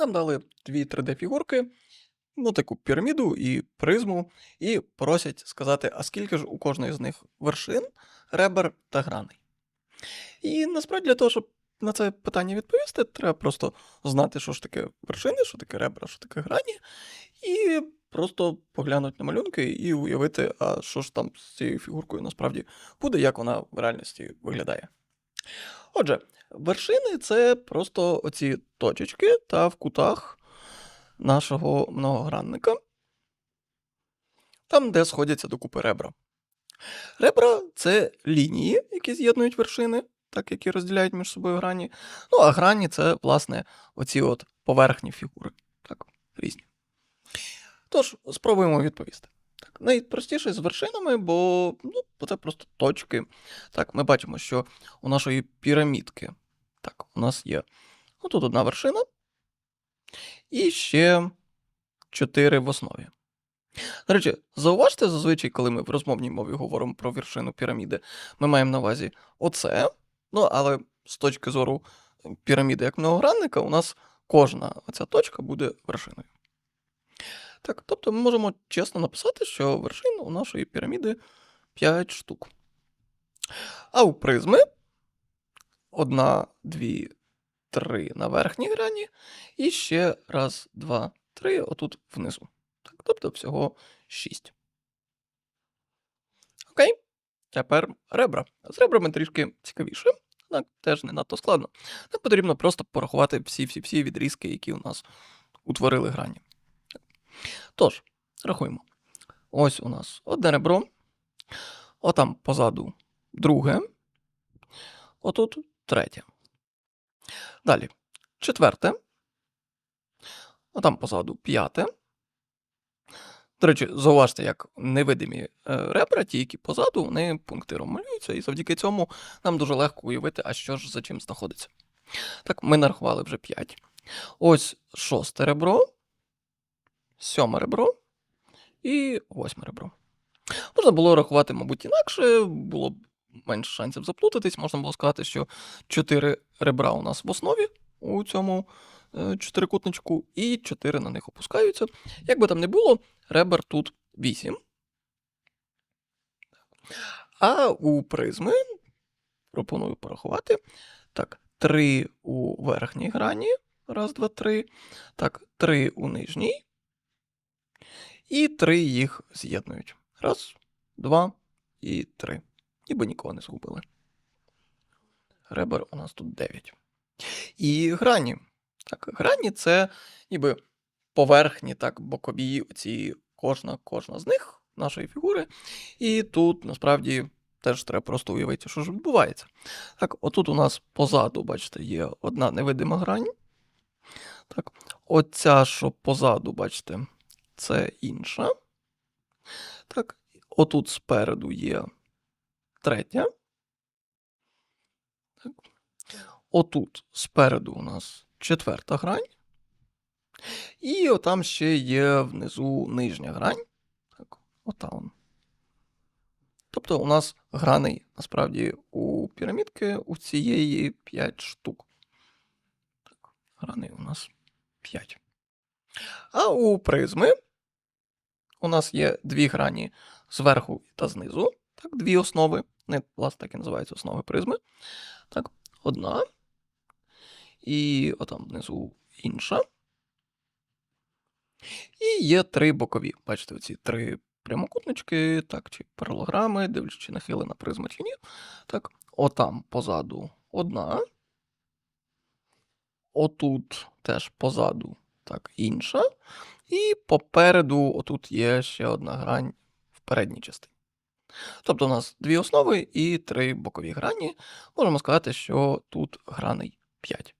Нам дали дві 3D-фігурки, ну, таку піраміду і призму, і просять сказати, а скільки ж у кожної з них вершин, ребер та граней. І насправді для того, щоб на це питання відповісти, треба просто знати, що ж таке вершини, що таке ребра, що таке грані, і просто поглянути на малюнки і уявити, а що ж там з цією фігуркою насправді буде, як вона в реальності виглядає. Отже, вершини це просто оці точечки та в кутах нашого многогранника, там, де сходяться докупи ребра. Ребра це лінії, які з'єднують вершини, так які розділяють між собою грані. Ну, а грані це, власне, оці от поверхні фігури. Так, різні. Тож, спробуємо відповісти. Найпростіше з вершинами, бо ну, це просто точки. Так, ми бачимо, що у нашої пірамідки так, у нас є отут одна вершина, і ще чотири в основі. До речі, зауважте зазвичай, коли ми в розмовній мові говоримо про вершину піраміди, ми маємо на увазі оце. Ну, але з точки зору піраміди як многогранника, у нас кожна оця точка буде вершиною. Так, тобто ми можемо чесно написати, що вершин у нашої піраміди 5 штук. А у призми одна, дві, три на верхній грані, і ще раз, два, три отут внизу. Так, тобто всього 6. Окей. Тепер ребра. З ребрами трішки цікавіше, так, теж не надто складно. Так потрібно просто порахувати всі-всі-всі відрізки, які у нас утворили грані. Тож, рахуємо. Ось у нас одне ребро. Отам позаду друге. Отут третє. Далі. Четверте. Отам позаду п'яте. До речі, зауважте, як невидимі е, ребра, ті, які позаду, вони пунктиром малюються, і завдяки цьому нам дуже легко уявити, а що ж за чим знаходиться. Так, ми нарахували вже 5. Ось шосте ребро, сьоме ребро і восьме ребро. Можна було рахувати, мабуть, інакше, було б менше шансів заплутатись. Можна було сказати, що 4 ребра у нас в основі у цьому е, чотирикутничку, і 4 на них опускаються. Як би там не було, ребер тут 8. А у призми пропоную порахувати. Так, 3 у верхній грані. Раз, два, три. Так, 3 у нижній. І 3 їх з'єднують. Раз, два і три. Ніби нікого не згубили. Ребер у нас тут 9. І грані. Так, грані це ніби поверхні, так, бокові, оці кожна, кожна з них нашої фігури. І тут насправді теж треба просто уявити, що ж відбувається. Так, отут у нас позаду, бачите, є одна невидима грань. Так, оця, що позаду, бачите, це інша. Так, отут спереду є третя. Так. Отут спереду у нас четверта грань. І отам ще є внизу нижня грань. Так, отам. Тобто у нас граней насправді у пірамідки у цієї 5 штук. Так, граней у нас 5. А у призми у нас є дві грані зверху та знизу. Так, дві основи. Не, власне, так і називаються основи призми. Так, одна. І отам внизу інша. І є три бокові. Бачите, оці три прямокутнички, так, чи паралограми, дивлячись, чи нахили на призму чи ні. Так, отам позаду одна. Отут теж позаду так, інша. І попереду, отут є ще одна грань в передній частині. Тобто у нас дві основи і три бокові грані. Можемо сказати, що тут граней 5.